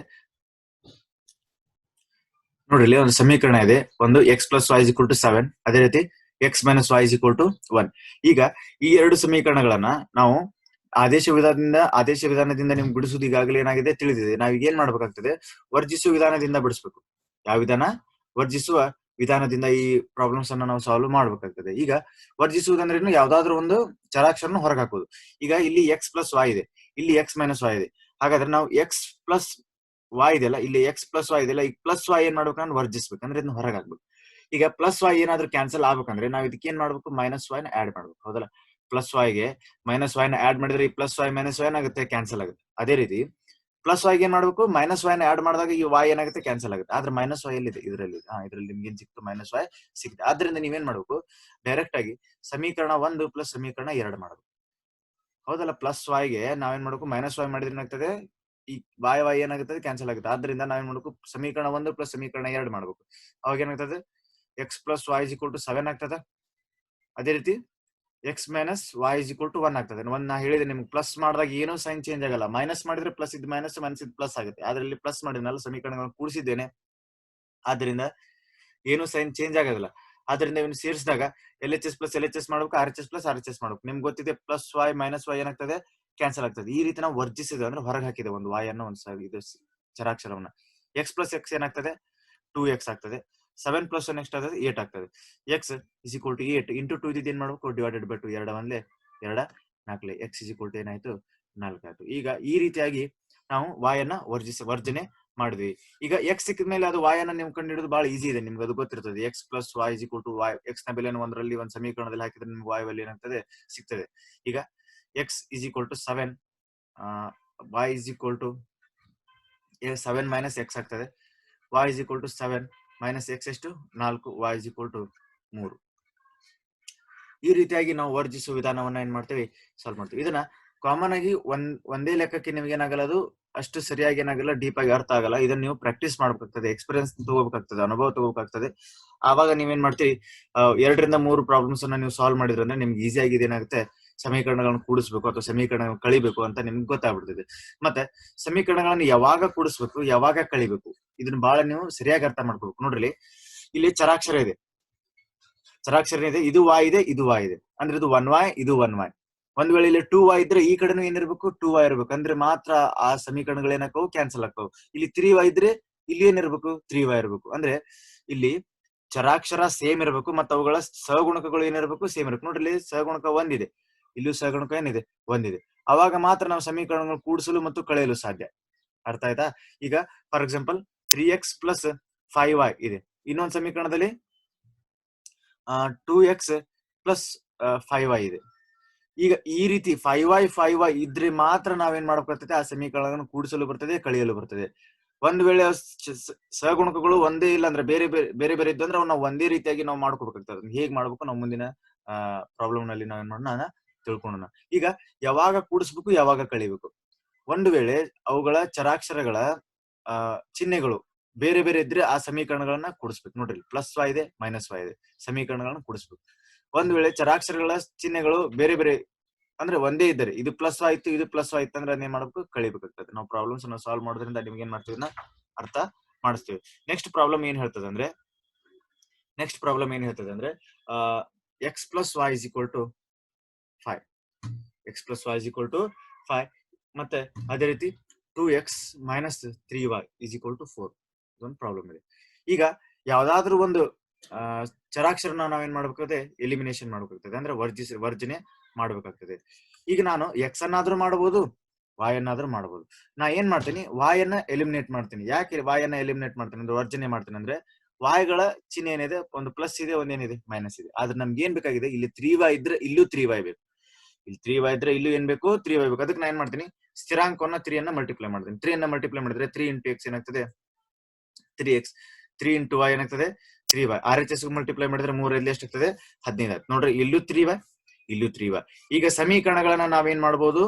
Speaker 1: ನೋಡಿ ಇಲ್ಲಿ ಒಂದು ಸಮೀಕರಣ ಇದೆ. ಒಂದು x plus y equal to seven ಅದೇ ರೀತಿ x minus y equal to one ಈಗ ಈ ಎರಡು ಸಮೀಕರಣಗಳನ್ನ ನಾವು ಆದೇಶ ವಿಧಾನದಿಂದ ಆದೇಶ ವಿಧಾನದಿಂದ ನಿಮ್ಗೆ ಬಿಡಿಸೋದು ಈಗಾಗಲೇ ಏನಾಗಿದೆ ತಿಳಿದಿದೆ. ನಾವೀಗ ಏನ್ ಮಾಡ್ಬೇಕಾಗ್ತದೆ? ವರ್ಜಿಸುವ ವಿಧಾನದಿಂದ ಬಿಡಿಸ್ಬೇಕು. ಯಾವ ವಿಧಾನ? ವರ್ಜಿಸುವ ವಿಧಾನದಿಂದ ಈ ಪ್ರಾಬ್ಲಮ್ಸ್ ಅನ್ನ ನಾವು ಸಾಲ್ವ್ ಮಾಡ್ಬೇಕಾಗ್ತದೆ. ಈಗ ವರ್ಜಿಸುವುದಂದ್ರೆ ಯಾವ್ದಾದ್ರು ಒಂದು ಚರಾಕ್ಷರನ ಹೊರಗೆ ಹಾಕೋದು ಈಗ ಇಲ್ಲಿ ಎಕ್ಸ್ ಪ್ಲಸ್ ವೈ ಇದೆ. ಇಲ್ಲಿ ಎಕ್ಸ್ ಮೈನಸ್ ವೈ ಇದೆ. ಹಾಗಾದ್ರೆ ನಾವು ಎಕ್ಸ್ ಪ್ಲಸ್ ವೈ ಇದೆಯಲ್ಲ, ಇಲ್ಲಿ ಎಕ್ಸ್ ಪ್ಲಸ್ ವೈ ಇದೆಯಲ್ಲ ಈಗ ಪ್ಲಸ್ ವೈ ಏನ್ ಮಾಡ್ಬೇಕು? ನಾನು ವರ್ಜಿಸ್ಬೇಕು. ಅಂದ್ರೆ ಇದನ್ನ ಹೊರಗೆ ಹಾಕ್ಬೇಕು ಈಗ ಪ್ಲಸ್ ವೈ ಏನಾದ್ರೂ ಕ್ಯಾನ್ಸಲ್ ಆಗ್ಬೇಕಂದ್ರೆ ನಾವು ಇದಕ್ಕೆ ಏನ್ ಮಾಡ್ಬೇಕು? ಮೈನಸ್ ವೈ ನ ಆಡ್ ಮಾಡ್ಬೇಕು. ಹೌದಲ್ಲ? ಪ್ಲಸ್ಗೆ ಮೈನಸ್ ವೈ ನ ಆಡ್ ಮಾಡಿದ್ರೆ ಈ ಪ್ಲಸ್ ವೈ ಮೈನಸ್ ವೈ ಆಗುತ್ತೆ ಕ್ಯಾನ್ಸಲ್ ಆಗುತ್ತೆ. ಅದೇ ರೀತಿ ಪ್ಲಸ್ ವೈಗೆ ಏನ್ ಮಾಡ್ಬೇಕು? ಮೈನಸ್ ವೈನ ಆಡ್ ಮಾಡಿದಾಗ ಈ ವೈ ಏನಾಗುತ್ತೆ? ಕ್ಯಾನ್ಸಲ್ ಆಗುತ್ತೆ. ಆದ್ರೆ ಮೈನಸ್ ವೈ ಎಲ್ಲಿದೆ? ಇದರಲ್ಲಿ. ಹಾ, ಇದರಲ್ಲಿ ನಿಮ್ಗೆ ಸಿಕ್ತು? ಮೈನಸ್ ವೈ ಸಿಕ್ತು ಆದ್ರಿಂದ ನೀವೇನ್ ಮಾಡ್ಬೇಕು? ಡೈರೆಕ್ಟ್ ಆಗಿ ಸಮೀಕರಣ ಒಂದು ಪ್ಲಸ್ ಸಮೀಕರಣ ಎರಡು ಮಾಡಬೇಕು. ಹೌದಲ್ಲ? ಪ್ಲಸ್ ವೈಗೆ ನಾವೇನ್ ಮಾಡ್ಬೇಕು? ಮೈನಸ್ ವೈ ಮಾಡಿದ್ರೆ ಏನಾಗ್ತದೆ? ಈ ವಾಯ್ ವೈ ಏನಾಗುತ್ತದೆ ಕ್ಯಾನ್ಸಲ್ ಆಗುತ್ತೆ. ಆದ್ರಿಂದ ನಾವೇನ್ ಮಾಡ್ಬೇಕು? ಸಮೀಕರಣ ಒಂದು ಪ್ಲಸ್ ಸಮೀಕರಣ ಎರಡು ಮಾಡ್ಬೇಕು. ಅವಾಗ ಏನಾಗ್ತದೆ? X plus y is equal to seven ಆಗ್ತದೆ? ಅದೇ ರೀತಿ x minus y is equal to one ಆಗ್ತದೆ. ಒನ್ ನಾ ಹೇಳಿದೆ ನಿಮ್ಗೆ ಪ್ಲಸ್ ಮಾಡಿದಾಗ ಏನು ಸೈನ್ ಚೇಂಜ್ ಆಗಲ್ಲ. ಮೈನಸ್ ಮಾಡಿದ್ರೆ ಪ್ಲಸ್ ಇದು ಮೈನಸ್ ಮೈನಸ್ ಇದು ಪ್ಲಸ್ ಆಗುತ್ತೆ. ಅದರಲ್ಲಿ ಪ್ಲಸ್ ಮಾಡಿದ್ನಲ್ಲ, ಸಮೀಕರಣಗಳನ್ನು ಕೂಡಿಸಿದ್ದೇನೆ. ಆದ್ರಿಂದ ಏನು ಸೈನ್ ಚೇಂಜ್ ಆಗೋದಿಲ್ಲ. ಆದ್ರಿಂದ ಇವನು ಸೇರಿಸಿದಾಗ L H S plus L H S ಮಾಡ್ಬೇಕು R H S plus R H S ಮಾಡ್ಬೇಕು. ನಿಮ್ಗೆ ಗೊತ್ತಿದೆ ಪ್ಲಸ್ ವೈ ಮೈನಸ್ ವೈ ಏನಾಗ್ತದೆ? ಕ್ಯಾನ್ಸಲ್ ಆಗ್ತದೆ. ಈ ರೀತಿ ನಾವು ವರ್ಜಿಸಿದೆ ಅಂದ್ರೆ ಹೊರಗೆ ಹಾಕಿದೆ ಒಂದು ವೈ ಅನ್ನೋ ಒಂದು ಇದು ಚರಾಕ್ಷರವನ್ನ. ಎಕ್ಸ್ ಪ್ಲಸ್ ಎಕ್ಸ್ ಏನಾಗ್ತದೆ? ಟೂ ಎಕ್ಸ್ ಆಗ್ತದೆ. ಸೆವೆನ್ ಪ್ಲಸ್ ಒನ್ ಎಕ್ಸ್ಟ್ ಆಗ್ತದೆ ಏಟ್ ಆಗ್ತದೆ. X is equal to eight into two ಇದ್ದು ಏನ್ ಮಾಡ್ಬೇಕು? ಡಿವೈಡೆಡ್ ಬೈ ಟು ಎರಡ ಒಂದ್ಲೆ, ಎರಡ ನಾಲ್ಕಲೆ. ಎಕ್ಸ್ ಇಸ್ ಈಕ್ವಲ್ ಟು ಏನಾಯ್ತು? ನಾಲ್ಕಾಯ್ತು ಈಗ ಈ ರೀತಿಯಾಗಿ ನಾವು ವಾಯನ್ನ ವರ್ಜಿಸ, ವರ್ಜನೆ ಮಾಡಿದ್ವಿ. ಈಗ ಎಕ್ಸ್ ಸಿಕ್ಕಿದ ಮೇಲೆ ಅದು ವಾಯನ್ನ ನೀವು ಕಂಡು ಹಿಡಿದು ಬಹಳ ಈಸಿ ಇದೆ. ನಿಮ್ಗೆ ಅದು ಗೊತ್ತಿರ್ತದೆ. X plus y is equal to y ಎಕ್ಸ್ನ ಬೆಲೆ ಒಂದರಲ್ಲಿ, ಒಂದು ಸಮೀಕರಣದಲ್ಲಿ ಹಾಕಿದ್ರೆ ನಿಮ್ಗೆ ವಾಯ್ ಬೆಲೆ ಏನಾಗ್ತದೆ? ಸಿಗ್ತದೆ. ಈಗ x is equal to seven y is equal to seven minus x ಆಗ್ತದೆ. Y is equal to seven minus x ಎಷ್ಟು? ನಾಲ್ಕು ವೈ ಇಸ್ ಈಕ್ವಲ್ ಟು ಮೂರು. ಈ ರೀತಿಯಾಗಿ ನಾವು ವರ್ಜಿಸುವ ವಿಧಾನವನ್ನ ಏನ್ ಮಾಡ್ತೇವೆ? ಸಾಲ್ವ್ ಮಾಡ್ತೀವಿ. ಇದನ್ನ ಕಾಮನ್ ಆಗಿ ಒಂದ್, ಒಂದೇ ಲೆಕ್ಕಕ್ಕೆ ನಿಮ್ಗೆ ಏನಾಗಲ್ಲ ಅದು? ಅಷ್ಟು ಸರಿಯಾಗಿ ಏನಾಗಲ್ಲ ಡೀಪ್ ಆಗಿ ಅರ್ಥ ಆಗಲ್ಲ. ಇದನ್ನ ನೀವು ಪ್ರಾಕ್ಟೀಸ್ ಮಾಡ್ಬೇಕಾಗ್ತದೆ ಎಕ್ಸ್ಪೀರಿಯನ್ಸ್ ತಗೋಬೇಕಾಗ್ತದೆ, ಅನುಭವ ತಗೋಬೇಕಾಗ್ತದೆ. ಆವಾಗ ನೀವೇನ್ ಮಾಡ್ತೀವಿ ಎರಡರಿಂದ ಮೂರು ಪ್ರಾಬ್ಲಮ್ಸ್ ಅನ್ನ ನೀವು ಸಾಲ್ವ್ ಮಾಡಿದ್ರೆ ನಿಮ್ಗೆ ಈಸಿ ಆಗಿದೆ ಏನಾಗುತ್ತೆ ಸಮೀಕರಣಗಳನ್ನು ಕೂಡಿಸ್ಬೇಕು ಅಥವಾ ಸಮೀಕರಣ ಕಳಿಬೇಕು ಅಂತ ನಿಮ್ಗೆ ಗೊತ್ತಾಗ್ಬಿಡ್ತದೆ. ಮತ್ತೆ ಸಮೀಕರಣಗಳನ್ನು ಯಾವಾಗ ಕೂಡಿಸ್ಬೇಕು, ಯಾವಾಗ ಕಳಿಬೇಕು, ಇದನ್ನ ಬಹಳ ನೀವು ಸರಿಯಾಗಿ ಅರ್ಥ ಮಾಡ್ಕೋಬೇಕು. ನೋಡ್ರಿ, ಇಲ್ಲಿ ಚರಾಕ್ಷರ ಇದೆ. ಚರಾಕ್ಷರ ಇದೆ, ಇದು ವಾಯ್ ಇದೆ, ಇದು ವಾಯ್ ಇದೆ. ಅಂದ್ರೆ ಇದು ಒನ್ ವಾಯ್ ಇದು ಒನ್ ವಾಯ್ ಒಂದ್ ವೇಳೆ ಇಲ್ಲಿ ಟೂ ವಾಯ್ ಇದ್ರೆ ಈ ಕಡೆನೂ ಏನಿರ್ಬೇಕು? ಟೂ ವಾಯ್ ಇರ್ಬೇಕು. ಅಂದ್ರೆ ಮಾತ್ರ ಆ ಸಮೀಕರಣಗಳು ಏನಾಕವು ಕ್ಯಾನ್ಸಲ್ ಆಗ್ತಾವ. ಇಲ್ಲಿ ತ್ರೀ ವಾಯ್ ಇದ್ರೆ ಇಲ್ಲಿ ಏನಿರ್ಬೇಕು? ತ್ರೀ ವಾಯ್ ಇರ್ಬೇಕು. ಅಂದ್ರೆ ಇಲ್ಲಿ ಚರಾಕ್ಷರ ಸೇಮ್ ಇರಬೇಕು, ಮತ್ತೆ ಅವುಗಳ ಸಹಗುಣಕಗಳು ಏನಿರಬೇಕು? ಸೇಮ್ ಇರಬೇಕು. ನೋಡ್ರಿ ಸಹಗುಣಕ ಒಂದಿದೆ ಇಲ್ಲೂ ಸಹಗುಣಕ ಏನಿದೆ? ಒಂದಿದೆ ಅವಾಗ ಮಾತ್ರ ನಾವು ಸಮೀಕರಣಗಳು ಕೂಡಿಸಲು ಮತ್ತು ಕಳೆಯಲು ಸಾಧ್ಯ. ಅರ್ಥ ಆಯ್ತಾ? ಈಗ for example three x plus five y ಇದೆ. ಇನ್ನೊಂದು ಸಮೀಕರಣದಲ್ಲಿ two x plus five y ಇದೆ. ಈಗ ಈ ರೀತಿ ಫೈವ್ ವೈ ಫೈವ್ ವೈ ಇದ್ರೆ ಮಾತ್ರ ನಾವೇನ್ ಮಾಡ್ಬೇಕಾಗ್ತದೆ ಆ ಸಮೀಕರಣಗಳನ್ನು ಕೂಡಿಸಲು ಬರ್ತದೆ, ಕಳೆಯಲು ಬರ್ತದೆ. ಒಂದ್ ವೇಳೆ ಸಹಗುಣಕಗಳು ಒಂದೇ ಇಲ್ಲ ಅಂದ್ರೆ ಬೇರೆ ಬೇರೆ ಬೇರೆ ಬೇರೆ ಇದ್ದು ಅಂದ್ರೆ ನಾವು ಒಂದೇ ರೀತಿಯಾಗಿ ನಾವು ಮಾಡ್ಕೋಬೇಕಾಗ್ತದೆ. ಹೇಗ್ ಮಾಡ್ಬೇಕು? ನಾವು ಮುಂದಿನ ಪ್ರಾಬ್ಲಮ್ನಲ್ಲಿ ನಾವೇನ್ ಮಾಡೋಣ? ತಿಳ್ಕೊಳ್ಳೋಣ ಈಗ ಯಾವಾಗ ಕೂಡಿಸ್ಬೇಕು, ಯಾವಾಗ ಕಳಿಬೇಕು? ಒಂದು ವೇಳೆ ಅವುಗಳ ಚರಾಕ್ಷರಗಳ ಚಿಹ್ನೆಗಳು ಬೇರೆ ಬೇರೆ ಇದ್ರೆ ಆ ಸಮೀಕರಣಗಳನ್ನ ಕೂಡಿಸ್ಬೇಕು. ನೋಡ್ರಿ, ಪ್ಲಸ್ ವೈ ಇದೆ ಮೈನಸ್ ವೈ ಇದೆ. ಸಮೀಕರಣಗಳನ್ನ ಕೂಡಿಸ್ಬೇಕು. ಒಂದ್ ವೇಳೆ ಚರಾಕ್ಷರಗಳ ಚಿಹ್ನೆಗಳು ಬೇರೆ ಬೇರೆ ಅಂದ್ರೆ ಒಂದೇ ಇದ್ದರೆ, ಇದು ಪ್ಲಸ್ ಆಯ್ತು ಇದು ಪ್ಲಸ್ ಆಯ್ತು ಅಂದ್ರೆ ಅದೇನ್ ಮಾಡ್ಬೇಕು? ಕಳಿಬೇಕಾಗ್ತದೆ. ನಾವು ಪ್ರಾಬ್ಲಮ್ಸ್ ಅನ್ನ ಸಾಲ್ವ್ ಮಾಡೋದ್ರಿಂದ ನಿಮ್ಗೆ ಏನ್ ಮಾಡ್ತೀವಿ ಅರ್ಥ ಮಾಡಿಸ್ತೀವಿ. ನೆಕ್ಸ್ಟ್ ಪ್ರಾಬ್ಲಮ್ ಏನ್ ಹೇಳ್ತದೆ ಅಂದ್ರೆ ನೆಕ್ಸ್ಟ್ ಪ್ರಾಬ್ಲಮ್ ಏನ್ ಹೇಳ್ತದೆ ಅಂದ್ರೆ x plus y is equal to five x plus y is equal to five ಮತ್ತೆ ಅದೇ ರೀತಿ two x minus three y is equal to four ಇದೊಂದು ಪ್ರಾಬ್ಲಮ್ ಇದೆ. ಈಗ ಯಾವ್ದಾದ್ರು ಒಂದು ಚರಾಕ್ಷರನ ನಾವೇನ್ ಮಾಡ್ಬೇಕಾಗ್ತದೆ ಎಲಿಮಿನೇಷನ್ ಮಾಡ್ಬೇಕಾಗ್ತದೆ. ಅಂದ್ರೆ ವರ್ಜಿಸ್, ವರ್ಜನೆ ಮಾಡ್ಬೇಕಾಗ್ತದೆ. ಈಗ ನಾನು ಎಕ್ಸ್ ಅನ್ನಾದ್ರೂ ಮಾಡಬಹುದು ವಾಯನ್ನಾದ್ರೂ ಮಾಡಬಹುದು ನಾ ಏನ್ ಮಾಡ್ತೀನಿ? ವಾಯನ್ನ ಎಲಿಮಿನೇಟ್ ಮಾಡ್ತೀನಿ. ಯಾಕೆ ವಾಯನ್ನ ಎಲಿಮಿನೇಟ್ ಮಾಡ್ತೀನಿ? ಅಂದ್ರೆ ವರ್ಜನೆ ಮಾಡ್ತೀನಿ. ಅಂದ್ರೆ ವಾಯ್ಗಳ ಚಿಹ್ನೆ ಏನಿದೆ? ಒಂದು ಪ್ಲಸ್ ಇದೆ, ಒಂದೇನಿದೆ? ಮೈನಸ್ ಇದೆ. ಆದ್ರೆ ನಮ್ಗೆ ಏನ್ ಬೇಕಾಗಿದೆ? ಇಲ್ಲಿ ತ್ರೀ ವಾಯ್ ಇದ್ರೆ ಇಲ್ಲೂ ತ್ರೀ ವಾಯ್ ಬೇಕು. ಇಲ್ಲಿ ತ್ರೀ ವೈ ಇದ್ರೆ ಇಲ್ಲೂ ಏನ್ ಬೇಕು? ತ್ರೀ ವೈ ಬೇಕು. ಅದಕ್ಕೆ ನಾನು ಏನ್ ಮಾಡ್ತೀನಿ? ಸ್ಥಿರಾಂಕವನ್ನ ತ್ರೀ ಅನ್ನ ಮಲ್ಟಿಪ್ಲೈ ಮಾಡ್ತೀನಿ. ತ್ರೀ ಅನ್ನ ಮಲ್ಟಿಪ್ಲೈ ಮಾಡಿದ್ರೆ ತ್ರೀ ಇಂಟು ಎಕ್ಸ್ ಏನಾಗ್ತದೆ? Three x three into y ಏನಾಗ್ತದೆ? Three y R H S multiply ಮಾಡಿದ್ರೆ ಎಷ್ಟು ಎಷ್ಟಾಗ್ತದೆ? ಹದಿನೈದು ಆಯ್ತು. ನೋಡ್ರಿ, ಇಲ್ಲೂ ತ್ರೀ ವೈ ಇಲ್ಲೂ ತ್ರೀ ವೈ ಈಗ ಸಮೀಕರಣಗಳನ್ನ ನಾವೇನ್ ಮಾಡ್ಬೋದು?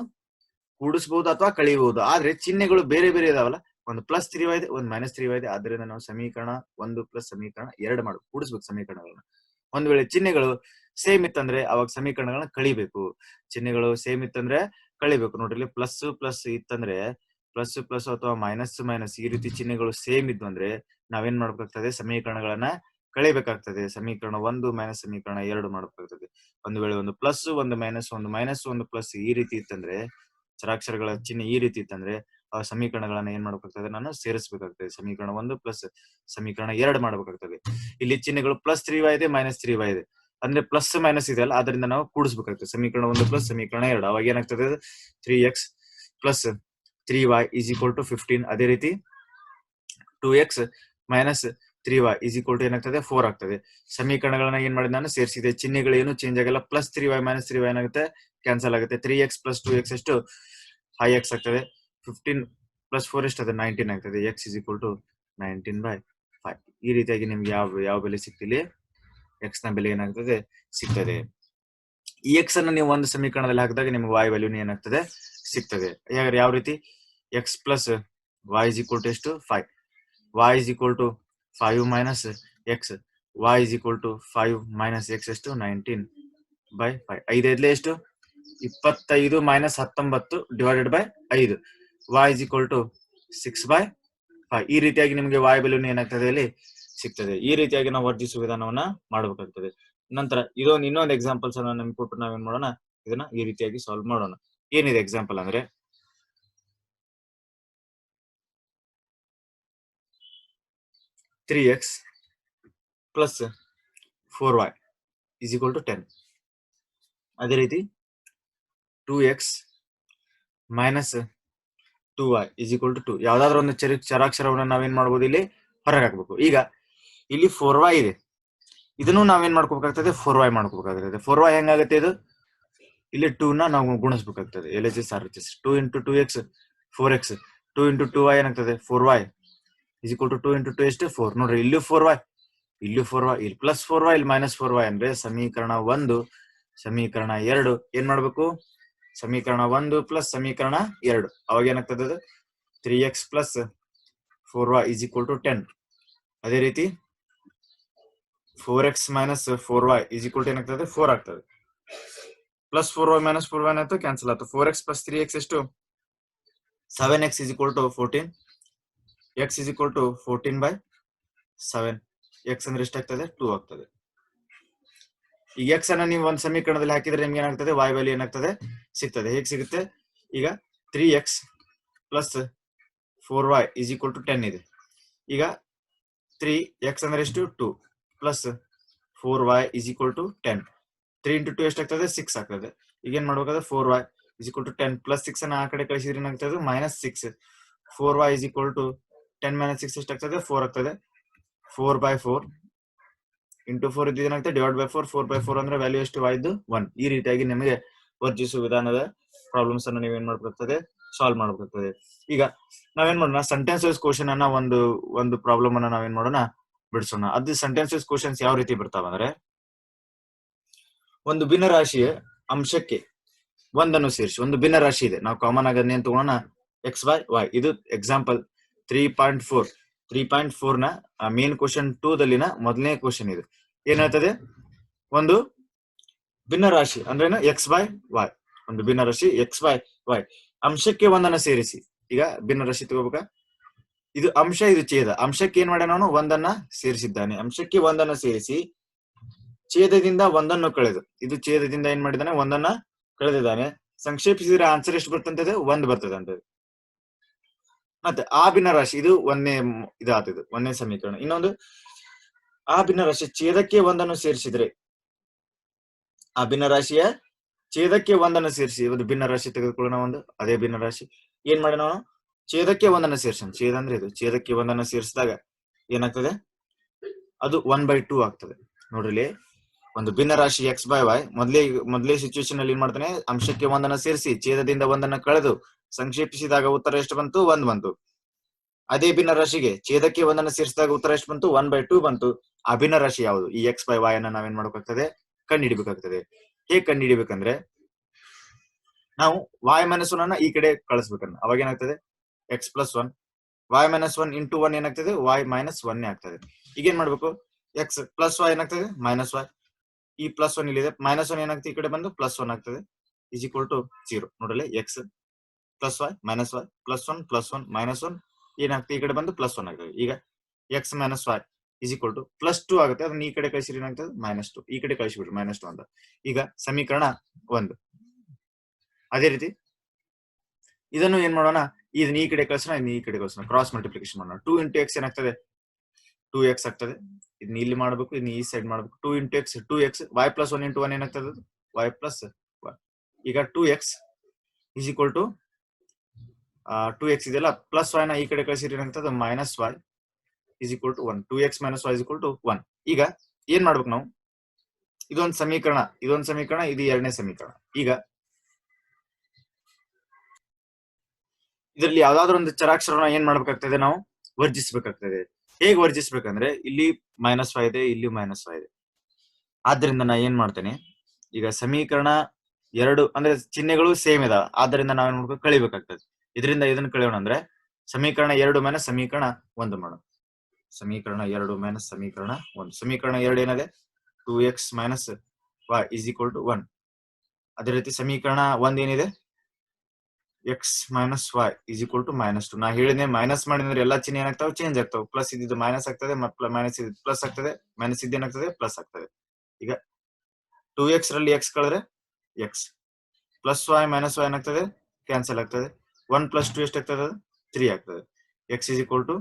Speaker 1: ಕೂಡಿಸಬಹುದು ಅಥವಾ ಕಳಿಬಹುದು ಆದ್ರೆ ಚಿಹ್ನೆಗಳು ಬೇರೆ ಬೇರೆ ಇದಾವಲ್ಲ? ಒಂದು ಪ್ಲಸ್ ತ್ರೀ ಇದೆ, ಒಂದು ಮೈನಸ್ ತ್ರೀ ಇದೆ. ಆದ್ರಿಂದ ನಾವು ಸಮೀಕರಣ ಒಂದು ಪ್ಲಸ್ ಸಮೀಕರಣ ಎರಡು ಮಾಡು. ಕೂಡಿಸ್ಬೇಕು ಸಮೀಕರಣಗಳನ್ನ. ಒಂದ್ ವೇಳೆ ಚಿಹ್ನೆಗಳು ಸೇಮ್ ಇತ್ತಂದ್ರೆ ಅವಾಗ ಸಮೀಕರಣಗಳನ್ನ ಕಳಿಬೇಕು. ಚಿಹ್ನೆಗಳು ಸೇಮ್ ಇತ್ತಂದ್ರೆ ಕಳಿಬೇಕು. ನೋಡ್ರಿ ಪ್ಲಸ್ ಪ್ಲಸ್ ಇತ್ತಂದ್ರೆ ಪ್ಲಸ್ ಪ್ಲಸ್ ಅಥವಾ ಮೈನಸ್ ಮೈನಸ್ ಈ ರೀತಿ ಚಿಹ್ನೆಗಳು ಸೇಮ್ ಇದ್ವು ಅಂದ್ರೆ ನಾವೇನ್ ಮಾಡ್ಬೇಕಾಗ್ತದೆ? ಸಮೀಕರಣಗಳನ್ನ ಕಳಿಬೇಕಾಗ್ತದೆ. ಸಮೀಕರಣ ಒಂದು ಮೈನಸ್ ಸಮೀಕರಣ ಎರಡು ಮಾಡ್ಬೇಕಾಗ್ತದೆ. ಒಂದು ವೇಳೆ ಒಂದು ಪ್ಲಸ್ ಒಂದು ಮೈನಸ್ ಒಂದು ಮೈನಸ್ ಒಂದು ಪ್ಲಸ್ ಈ ರೀತಿ ಇತ್ತಂದ್ರೆ ಚರಾಕ್ಷರಗಳ ಚಿಹ್ನೆ ಈ ರೀತಿ ಇತ್ತಂದ್ರೆ ಆ ಸಮೀಕರಣಗಳನ್ನ ಏನ್ ಮಾಡ್ಬೇಕಾಗ್ತದೆ? ನಾನು ಸೇರಿಸಬೇಕಾಗ್ತದೆ. ಸಮೀಕರಣ ಒಂದು ಪ್ಲಸ್ ಸಮೀಕರಣ ಎರಡು ಮಾಡ್ಬೇಕಾಗ್ತದೆ. ಇಲ್ಲಿ ಚಿಹ್ನೆಗಳು ಪ್ಲಸ್ ತ್ರೀ ವೈ ಇದೆ ಮೈನಸ್ ತ್ರೀ ವೈ ಇದೆ. ಅಂದ್ರೆ ಪ್ಲಸ್ ಮೈನಸ್ ಇದೆ ಅಲ್ಲ ಅದರಿಂದ ನಾವು ಕೂಡಿಸ್ಬೇಕಾಗ್ತದೆ ಸಮೀಕರಣ ಒಂದು ಪ್ಲಸ್ ಸಮೀಕರಣ ಎರಡು. ಅವಾಗ ಏನಾಗ್ತದೆ three x plus three y is equal to fifteen ಅದೇ ರೀತಿ two x minus three y is equal to ಏನಾಗ್ತದೆ? ಫೋರ್ ಆಗ್ತದೆ. ಸಮೀಕರಣಗಳನ್ನ ಏನ್ ಮಾಡಿದ ನಾನು? ಸೇರಿಸಿದೆ. ಚಿಹ್ನೆಗಳು ಏನು ಚೇಂಜ್ ಆಗಲ್ಲ. Plus three y minus three y ಏನಾಗುತ್ತೆ? ಕ್ಯಾನ್ಸಲ್ ಆಗುತ್ತೆ. Three x plus two x ಎಷ್ಟು? ಫೈವ್ ಎಕ್ಸ್ ಆಗ್ತದೆ. ಫಿಫ್ಟೀನ್ ಪ್ಲಸ್ ಫೋರ್ ಎಷ್ಟು? ಅದು ನೈನ್ಟೀನ್ ಆಗ್ತದೆ. X is equal to nineteen by five ಈ ರೀತಿಯಾಗಿ ನಿಮ್ಗೆ ಯಾವ ಯಾವ ಬೆಲೆ ಸಿಗ್ತಿಲ್ಲಿ? ಎಕ್ಸ್ನ ಬೆಲೆ ಏನಾಗ್ತದೆ? ಸಿಗ್ತದೆ. ಈ ಎಕ್ಸ್ ಅನ್ನು ನೀವು ಒಂದು ಸಮೀಕರಣದಲ್ಲಿ ಹಾಕಿದಾಗ ನಿಮ್ಗೆ ವಾಯ್ ವ್ಯಾಲ್ಯೂ ಏನಾಗ್ತದೆ? ಸಿಗ್ತದೆ. ಯಾಕಂದ್ರೆ ಯಾವ ರೀತಿ? X plus y is equal to ಎಷ್ಟು? Five y is equal to five minus x y is equal to five minus x ಎಷ್ಟು? ನೈನ್ಟೀನ್ ಬೈ ಫೈವ್ ಐದೈದ್ಲೆ ಎಷ್ಟು? ಇಪ್ಪತ್ತೈದು ಮೈನಸ್ ಹತ್ತೊಂಬತ್ತು ಡಿವೈಡೆಡ್ ಬೈ ಐದು. Y is equal to six by five ಈ ರೀತಿಯಾಗಿ ನಿಮಗೆ ವಾಯ್ ಬೆಲೂನ್ ಏನಾಗ್ತದೆ ಇಲ್ಲಿ ಸಿಗ್ತದೆ. ಈ ರೀತಿಯಾಗಿ ನಾವು ವರ್ಜಿಸುವ ವಿಧಾನವನ್ನ ಮಾಡಬೇಕಾಗ್ತದೆ. ನಂತರ ಇದೊಂದು ಇನ್ನೊಂದು ಎಕ್ಸಾಂಪಲ್ಸ್ ಅನ್ನ ನಿಮ್ಗೆ ಕೊಟ್ಟು ನಾವೇನ್ ಮಾಡೋಣ? ಇದನ್ನ ಈ ರೀತಿಯಾಗಿ ಸಾಲ್ವ್ ಮಾಡೋಣ. ಏನಿದೆ ಎಕ್ಸಾಂಪಲ್ ಅಂದ್ರೆ? Three x plus four y is equal to ten ಅದೇ ರೀತಿ two x minus two y is equal to two ಯಾವ್ದಾದ್ರು ಒಂದು ಚರಿ ಚರಾಕ್ಷರವನ್ನ ನಾವೇನ್ ಮಾಡ್ಬೋದು ಇಲ್ಲಿ ಹೊರಗೆ ಹಾಕ್ಬೇಕು. ಈಗ ಇಲ್ಲಿ ಫೋರ್ ವೈ ಇದೆ. ಇದನ್ನು ನಾವೇನ್ ಮಾಡ್ಕೋಬೇಕಾಗ್ತದೆ? ಫೋರ್ ವೈ ಮಾಡ್ಕೋಬೇಕಾಗ್ತದೆ. ಫೋರ್ ವೈ ಹೆಂಗಾಗುತ್ತೆ ಇದು? ಇಲ್ಲಿ ಟೂ ನ ನಾವು ಗುಣಿಸ್ಬೇಕಾಗ್ತದೆ. L H S R H S two into two x four x two into two y ಏನಾಗ್ತದೆ? Four y is equal to two into two ಎಷ್ಟು? ಫೋರ್ ನೋಡ್ರಿ, ಇಲ್ಲಿ ಫೋರ್ ವೈ ಇಲ್ಲಿ ಫೋರ್ ವೈ ಇಲ್ಲಿ ಪ್ಲಸ್ ಫೋರ್ ವೈ ಇಲ್ಲಿ minus four y ಅಂದ್ರೆ ಸಮೀಕರಣ ಒಂದು, ಸಮೀಕರಣ ಎರಡು. ಏನ್ ಮಾಡ್ಬೇಕು? ಸಮೀಕರಣ ಒಂದು ಪ್ಲಸ್ ಸಮೀಕರಣ ಎರಡು. ಅವಾಗ ಏನಾಗ್ತದೆ ಅದು? Three x plus four y is equal to ten ಅದೇ ರೀತಿ four x minus four y is equal to ಏನಾಗ್ತದೆ? ಫೋರ್ ಆಗ್ತದೆ. Plus four y minus four y ಆಯ್ತು ಕ್ಯಾನ್ಸಲ್ ಆಯ್ತು. Four x plus three x ಎಷ್ಟು? Seven x is equal to fourteen x is equal to fourteen by seven x ಅಂದ್ರೆ ಎಷ್ಟಾಗ್ತದೆ two ಆಗ್ತದೆ. ಈಗ X ಅನ್ನ ನೀವು ಒಂದು ಸಮೀಕರಣದಲ್ಲಿ ಹಾಕಿದ್ರೆ ನಿಮ್ಗೆ ಏನಾಗ್ತದೆ? ವೈ ವ್ಯಾಲ್ಯೂ ಏನಾಗ್ತದೆ? ಸಿಗ್ತದೆ. ಹೇಗೆ ಸಿಗುತ್ತೆ? ಈಗ three x plus four y is equal to ten ಇದೆ. ಈಗ ತ್ರೀ ಎಕ್ಸ್ ಅಂದ್ರೆ ಎಷ್ಟು? Two plus four y is equal to ten three into two ಎಷ್ಟಾಗ್ತದೆ? ಸಿಕ್ಸ್ ಆಗ್ತದೆ. ಈಗ ಏನ್ ಮಾಡ್ಬೇಕಾದ್ರೆ four y is equal to ten plus six ಅನ್ನ ಆ ಕಡೆ ಕಳಿಸಿದ್ರೆ ಏನಾಗ್ತದೆ? Minus six four y is equal to ten minus six ಎಷ್ಟಾಗ್ತದೆ? ಫೋರ್ ಆಗ್ತದೆ. Four by four into four ಇದ್ದು ಏನಾಗ್ತದೆ? Divide by four four by four ಅಂದ್ರೆ ವ್ಯಾಲ್ಯೂ ಎಷ್ಟು? ವಾಯ್ದು ಒನ್ ಈ ರೀತಿಯಾಗಿ ನಿಮಗೆ ವರ್ಜಿಸುವ ವಿಧಾನದ ಪ್ರಾಬ್ಲಮ್ಸ್ ಅನ್ನ ನೀವೇನ್ ಮಾಡ್ಬೇಕಾಗ್ತದೆ ಸಾಲ್ವ್ ಮಾಡ್ಬೇಕಾಗ್ತದೆ ಈಗ ನಾವೇನ್ ಮಾಡೋಣ? ಸೆಂಟೆನ್ಸ್ ವೈಸ್ ಕ್ವಶನ್ ಅನ್ನ ಒಂದು ಒಂದು ಪ್ರಾಬ್ಲಮ್ ಅನ್ನ ನಾವೇನ್ ಮಾಡೋಣ? ಬಿಡಿಸೋಣ. ಅದು ಸೆಂಟೆನ್ಸಸ್ ಕ್ವಶನ್ಸ್ ಯಾವ ರೀತಿ ಬರ್ತಾವ ಅಂದ್ರೆ, ಒಂದು ಭಿನ್ನರಾಶಿಯ ಅಂಶಕ್ಕೆ ಒಂದನ್ನು ಸೇರಿಸಿ. ಒಂದು ಭಿನ್ನರಾಶಿ ಇದೆ. ನಾವು ಕಾಮನ್ ಆಗಿ ಅದನ್ನೇನ್ ತಗೋಣ ಎಕ್ಸ್ ವೈ ವೈ ಇದು example three point four three point ಫೋರ್ನ main question two ದಲ್ಲಿನ ಮೊದಲನೇ ಕ್ವಶನ್ ಇದು. ಏನ್ ಹೇಳ್ತದೆ? ಒಂದು ಭಿನ್ನರಾಶಿ ಅಂದ್ರೆ ಎಕ್ಸ್ ವೈ ವೈ ಒಂದು ಭಿನ್ನರಾಶಿ ಎಕ್ಸ್ ವೈ ವೈ ಅಂಶಕ್ಕೆ ಒಂದನ್ನು ಸೇರಿಸಿ. ಈಗ ಭಿನ್ನರಾಶಿ ತಗೋಬೇಕಾ? ಇದು ಅಂಶ ಇದು ಛೇದ ಅಂಶಕ್ಕೆ ಏನ್ ಮಾಡ್ಯಾನ ಅವನು? ಒಂದನ್ನ ಸೇರಿಸಿದ್ದಾನೆ. ಅಂಶಕ್ಕೆ ಒಂದನ್ನ ಸೇರಿಸಿ ಛೇದದಿಂದ ಒಂದನ್ನು ಕಳೆದು. ಇದು ಛೇದದಿಂದ ಏನ್ ಮಾಡಿದಾನೆ? ಒಂದನ್ನ ಕಳೆದಿದ್ದಾನೆ. ಸಂಕ್ಷೇಪಿಸಿದ್ರೆ ಆನ್ಸರ್ ಎಷ್ಟು ಬರ್ತಂತದೆ ಒಂದ್ ಬರ್ತದಂತ ಮತ್ತೆ ಆ ಭಿನ್ನರಾಶಿ ಇದು ಒಂದನೇ ಇದಾತದು ಒಂದನೇ ಸಮೀಕರಣ. ಇನ್ನೊಂದು ಆ ಭಿನ್ನರಾಶಿ ಛೇದಕ್ಕೆ ಒಂದನ್ನು ಸೇರಿಸಿದ್ರೆ. ಆ ಭಿನ್ನರಾಶಿಯ ಛೇದಕ್ಕೆ ಒಂದನ್ನು ಸೇರಿಸಿ. ಒಂದು ಭಿನ್ನ ರಾಶಿ ತೆಗೆದುಕೊಳ್ಳೋಣ ಒಂದು. ಅದೇ ಭಿನ್ನ ರಾಶಿ. ಏನ್ ಮಾಡೋಣ ಛೇದಕ್ಕೆ ಒಂದನ್ನ ಸೇರ್ಸೋಣ. ಛೇದ ಅಂದ್ರೆ ಇದು. ಛೇದಕ್ಕೆ ಒಂದನ್ನ ಸೇರಿಸಿದಾಗ ಏನಾಗ್ತದೆ? ಅದು ಒನ್ ಬೈ ಟೂ ಆಗ್ತದೆ. ನೋಡ್ರಿ ಒಂದು ಭಿನ್ನ ರಾಶಿ ಎಕ್ಸ್ ಬೈ ವೈ ಮೊದಲೇ ಮೊದಲೇ ಸಿಚುವೇಶನ್ ಅಲ್ಲಿ ಏನ್ ಮಾಡ್ತಾನೆ? ಅಂಶಕ್ಕೆ ಒಂದನ್ನ ಸೇರಿಸಿ, ಛೇದದಿಂದ ಒಂದನ್ನ ಕಳೆದು, ಸಂಕ್ಷೇಪಿಸಿದಾಗ ಉತ್ತರ ಎಷ್ಟು ಬಂತು? ಒಂದ್ ಬಂತು. ಅದೇ ಭಿನ್ನ ರಾಶಿಗೆ ಛೇದಕ್ಕೆ ಒಂದನ್ನ ಸೇರಿಸಿದಾಗ ಉತ್ತರ ಎಷ್ಟು ಬಂತು? ಒನ್ ಬೈ ಟೂ ಬಂತು. ಆ ಭಿನ್ನ ರಾಶಿ ಯಾವುದು? ಈ ಎಕ್ಸ್ ಬೈ ವೈ ಅನ್ನ ನಾವೇನ್ ಮಾಡ್ಬೇಕಾಗ್ತದೆ? ಕಂಡುಹಿಡಿಬೇಕಾಗ್ತದೆ. ಹೇಗ್ ಕಂಡುಹಿಡಿಬೇಕಂದ್ರೆ, ನಾವು ವಾಯ್ ಮೈನಸ್ ಒನ್ ಈ ಕಡೆ ಕಳಿಸ್ಬೇಕನ್ನ. ಅವಾಗ ಏನಾಗ್ತದೆ? X plus one y minus one into one ಏನಾಗ್ತದೆ? ವೈ ಮೈನಸ್ ಒನ್ ಆಗ್ತದೆ. ಈಗ ಏನ್ ಮಾಡ್ಬೇಕು? ಎಕ್ಸ್ ಪ್ಲಸ್ ವೈ ಏನಾಗ್ತದೆ? ಮೈನಸ್ ವೈ ಈ ಪ್ಲಸ್ ಒನ್ ಇಲ್ಲಿದೆ. ಮೈನಸ್ ಒನ್ ಏನಾಗ್ತದೆ? ಈ ಕಡೆ ಬಂದು ಪ್ಲಸ್ ಒನ್ ಆಗ್ತದೆ. ಇಸ್ ಈಕ್ವಲ್ ಟು ಜೀರೋ ನೋಡಲಿ x plus y minus y plus one plus one minus one ಏನಾಗ್ತದೆ? ಈ ಕಡೆ ಬಂದು ಪ್ಲಸ್ ಒನ್ ಆಗ್ತದೆ. ಈಗ x minus y is equal to plus two ಆಗುತ್ತೆ. ಅದನ್ನ ಈ ಕಡೆ ಕಳಿಸಿದ್ರೆ ಏನಾಗ್ತದೆ? ಮೈನಸ್ ಟು ಈ ಕಡೆ ಕಳಿಸಿಬಿಡ್ರಿ ಮೈನಸ್ ಟು ಅಂತ. ಈಗ ಸಮೀಕರಣ ಒಂದು. ಅದೇ ರೀತಿ ಇದನ್ನು ಏನ್ ಮಾಡೋಣ? ಇದನ್ನ ಈ ಕಡೆ ಕಳ್ಸೋಣ ಇದನ್ನ ಈ ಕಡೆ ಕಳ್ಸೋಣ. ಕ್ರಾಸ್ ಮಲ್ಟಿಪ್ಲಿಕೇಶನ್ ಮಾಡೋಣ. ಟೂ ಇಂಟು ಎಕ್ಸ್ ಏನಾಗ್ತದೆ? ಟೂ ಎಕ್ಸ್ ಆಗ್ತದೆ. ಇದನ್ನ ಇಲ್ಲಿ ಮಾಡ್ಬೇಕು ಇದನ್ನ ಈ ಸೈಡ್ ಮಾಡ್ಬೇಕು. Two into x two x y plus one into one ಏನಾಗ್ತದೆ ವೈ ಪ್ಲಸ್ ಈಗ two x is equal to two x ಇದೆಲ್ಲ ಪ್ಲಸ್ ವೈನ ಈ ಕಡೆ ಕಳಿಸಿದ್ರೆ ಏನಾಗ್ತದೆ? Minus y is equal to one two x minus y is equal to one ಈಗ ಏನ್ ಮಾಡ್ಬೇಕು ನಾವು? ಇದೊಂದು ಸಮೀಕರಣ ಇದೊಂದು ಸಮೀಕರಣ, ಇದು ಎರಡನೇ ಸಮೀಕರಣ. ಈಗ ಇದರಲ್ಲಿ ಯಾವ್ದಾದ್ರು ಒಂದು ಚರಾಕ್ಷರನ ಏನ್ ಮಾಡ್ಬೇಕಾಗ್ತದೆ ನಾವು? ವರ್ಜಿಸ್ಬೇಕಾಗ್ತದೆ. ಹೇಗ್ ವರ್ಜಿಸ್ಬೇಕಂದ್ರೆ ಇಲ್ಲಿ ಮೈನಸ್ ಫೈವ್ ಇದೆ ಇಲ್ಲಿ ಮೈನಸ್ ಫೈವ್ ಇದೆ. ಆದ್ರಿಂದ ನಾ ಏನ್ ಮಾಡ್ತೇನೆ? ಈಗ ಸಮೀಕರಣ ಎರಡು ಅಂದ್ರೆ ಚಿಹ್ನೆಗಳು ಸೇಮ್ ಇದಾವ. ಆದ್ರಿಂದ ನಾವೇನ್ ಮಾಡ್ಬೇಕು? ಕಳಿಬೇಕಾಗ್ತದೆ. ಇದರಿಂದ ಇದನ್ನ ಕಳೆಯೋಣ ಅಂದ್ರೆ ಸಮೀಕರಣ ಎರಡು ಮೈನಸ್ ಸಮೀಕರಣ ಒಂದು ಮಾಡೋಣ. ಸಮೀಕರಣ ಎರಡು ಮೈನಸ್ ಸಮೀಕರಣ ಒಂದು. ಸಮೀಕರಣ ಎರಡು ಏನಿದೆ? Two x minus y is equal to one ಅದೇ ರೀತಿ ಸಮೀಕರಣ ಒಂದ್ ಏನಿದೆ x minus y is equal to minus two ನಾ ಹೇಳಿದೆ ಮೈನಸ್ ಮಾಡಿದ್ರೆ ಎಲ್ಲಾ ಚಿಹ್ನೆ ಏನಾಗ್ತಾವೆ? ಚೇಂಜ್ ಆಗ್ತಾವೆ. ಪ್ಲಸ್ ಇದ್ದಿದ್ದು ಮೈನಸ್ ಆಗ್ತದೆ ಮೈನಸ್ ಇದ್ ಪ್ಲಸ್ ಆಗ್ತದೆ ಮೈನಸ್ ಇದ್ದು ಏನಾಗ್ತದೆ? ಪ್ಲಸ್ ಆಗ್ತದೆ. ಈಗ ಟೂ ಎಕ್ಸ್ ರಲ್ಲಿ ಎಕ್ಸ್ ಕಳೆದ್ರೆ x plus y minus y ಏನಾಗ್ತದೆ? ಕ್ಯಾನ್ಸಲ್ ಆಗ್ತದೆ. ಒನ್ ಪ್ಲಸ್ ಟು ಎಷ್ಟು ಆಗ್ತದೆ ತ್ರೀ ಆಗ್ತದೆ. X is equal to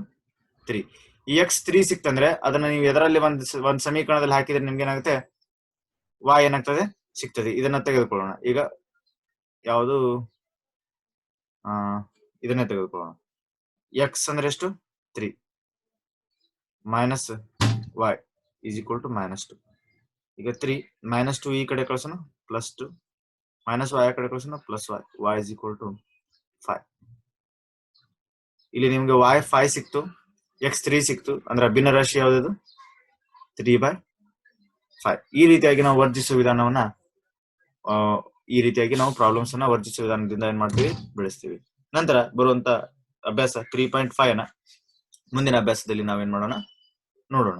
Speaker 1: three ಈ ಎಕ್ಸ್ ತ್ರೀ ಸಿಕ್ತಂದ್ರೆ ಅದನ್ನ ನೀವು ಎದರಲ್ಲಿ ಒಂದ್ ಒಂದ್ ಸಮೀಕರಣದಲ್ಲಿ ಹಾಕಿದ್ರೆ ನಿಮ್ಗೆ ಏನಾಗುತ್ತೆ? ವಾಯ್ ಏನಾಗ್ತದೆ? ಸಿಗ್ತದೆ. ಇದನ್ನ ತೆಗೆದುಕೊಳ್ಳೋಣ. ಈಗ ಯಾವುದು? ಇದನ್ನೇ ತೆಗೆದುಕೊಳ್ಳೋಣ. ಎಕ್ಸ್ ಅಂದ್ರೆ ಎಷ್ಟು? Three minus Y is equal to minus two ಈಗ ತ್ರೀ ಮೈನಸ್ ಟು ಈ ಕಡೆ ಕಳ್ಸೋಣ ಪ್ಲಸ್ ಟು ಮೈನಸ್ ವೈ ಆ ಕಡೆ ಕಳ್ಸೋಣ plus y y is equal to five ಇಲ್ಲಿ ನಿಮ್ಗೆ ವೈ ಫೈವ್ ಸಿಕ್ತು ಎಕ್ಸ್ ತ್ರೀ ಸಿಕ್ತು, ಅಂದ್ರೆ ಭಿನ್ನ ರಾಶಿ ಯಾವ್ದು ತ್ರೀ ಬೈ ಫೈವ್ ಈ ರೀತಿಯಾಗಿ ನಾವು ವರ್ಜಿಸುವ ವಿಧಾನವನ್ನ ಈ ರೀತಿಯಾಗಿ ನಾವು ಪ್ರಾಬ್ಲಮ್ಸ್ ಅನ್ನ ವರ್ಜಿಸುವ ವಿಧಾನದಿಂದ ಏನ್ ಮಾಡ್ತೀವಿ? ಬೆಳೆಸ್ತೀವಿ. ನಂತರ ಬರುವಂತ ಅಭ್ಯಾಸ ತ್ರೀ ಪಾಯಿಂಟ್ ಫೈವ್ನ ಮುಂದಿನ ಅಭ್ಯಾಸದಲ್ಲಿ ನಾವೇನ್ ಮಾಡೋಣ? ನೋಡೋಣ.